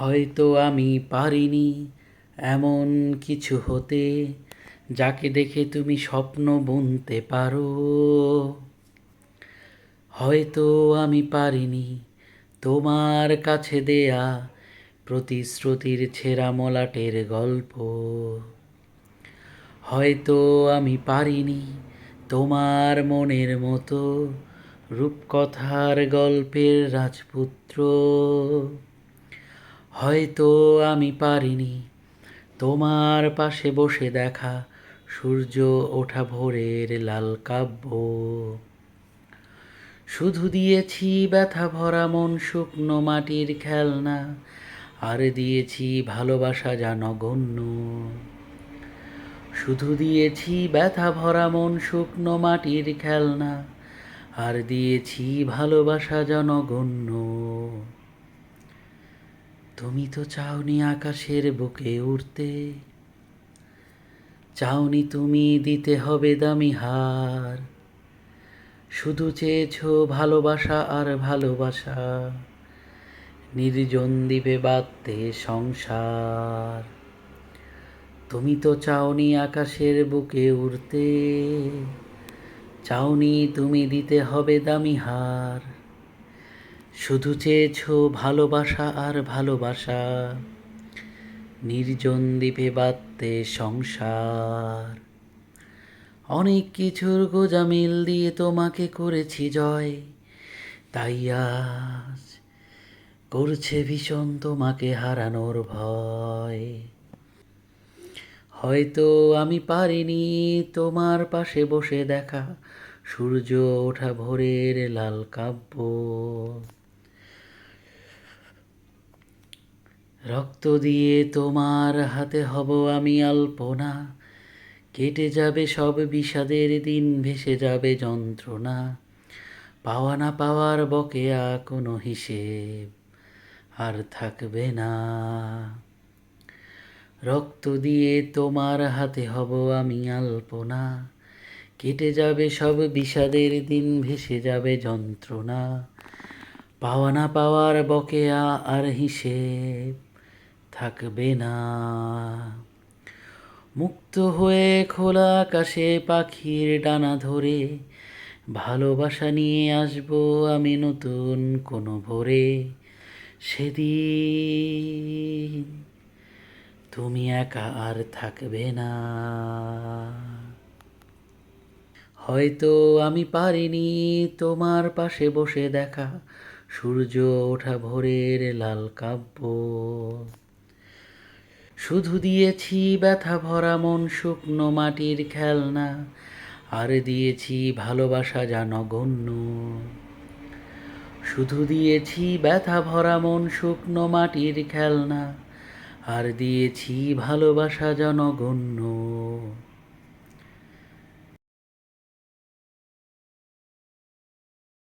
হয়তো আমি পারিনি এমন কিছু হতে, যাকে দেখে তুমি স্বপ্ন বুনতে পারো। হয়তো আমি পারিনি তোমার কাছে দেয়া প্রতিশ্রুতির ছেঁড়া মলাটের গল্প। হয়তো আমি পারিনি তোমার মনের মতো রূপকথার গল্পের রাজপুত্র। হয়তো আমি পারিনি। তোমার পাশে বসে দেখা, সূর্য ওঠা ভোরের লাল কাব্য। শুধু দিয়েছি ব্যথা ভরা মন শুকনো মাটির খেলনা, আর দিয়েছি ভালোবাসা যা নগণ্য। শুধু দিয়েছি ব্যথা ভরা মন শুকনো মাটির খেলনা, আর দিয়েছি ভালোবাসা যা নগণ্য। তুমি তো চাওনি আকাশের বুকে উড়তে। চাওনি তুমি দিতে হবে দামি হার। শুধু চেয়েছো ভালোবাসা আর ভালোবাসা। নির্জন দ্বীপে বাঁধতে সংসার। তুমি তো চাওনি আকাশের বুকে উড়তে। চাওনি তুমি দিতে হবে দামি হার। শুধু চেয়েছ ভালোবাসা আর ভালোবাসা। নির্জন দ্বীপে বাঁধতে সংসার। অনেক কিছুর গোজামিল দিয়ে তোমাকে করেছি জয়। তাই আজ করছে ভীষণ তোমাকে হারানোর ভয়। হয়তো আমি পারিনি তোমার পাশে বসে দেখা, সূর্য ওঠা ভোরের লাল কাব্য। রক্ত দিয়ে তোমার হাতে হব আমি আলপনা। কেটে যাবে সব বিষাদের দিন, ভেসে যাবে যন্ত্রণা। পাওয়া না পাওয়ার বকেয়া কোনো হিসেব আর থাকবে না। রক্ত দিয়ে তোমার হাতে হব আমি আলপনা। কেটে যাবে সব বিষাদের দিন, ভেসে যাবে যন্ত্রণা। পাওয়া না পাওয়ার বকেয়া আর হিসেব থাকবে না। মুক্ত হয়ে খোলা আকাশে পাখির ডানা ধরে ভালোবাসা নিয়ে আসব আমি নতুন কোনো ভোরে। সেদিন তুমি একা আর থাকবে না। হয়তো আমি পারিনি তোমার পাশে বসে দেখা, সূর্য ওঠা ভোরের লাল কাব্য। শুধু দিয়েছি ব্যথা ভরা মন শুকনো মাটির খেলনা, আর দিয়েছি ভালোবাসা যা নগণ্য। শুধু দিয়েছি ব্যথা ভরা মন শুকনো মাটির খেলনা, আর দিয়েছি ভালোবাসা যা নগণ্য।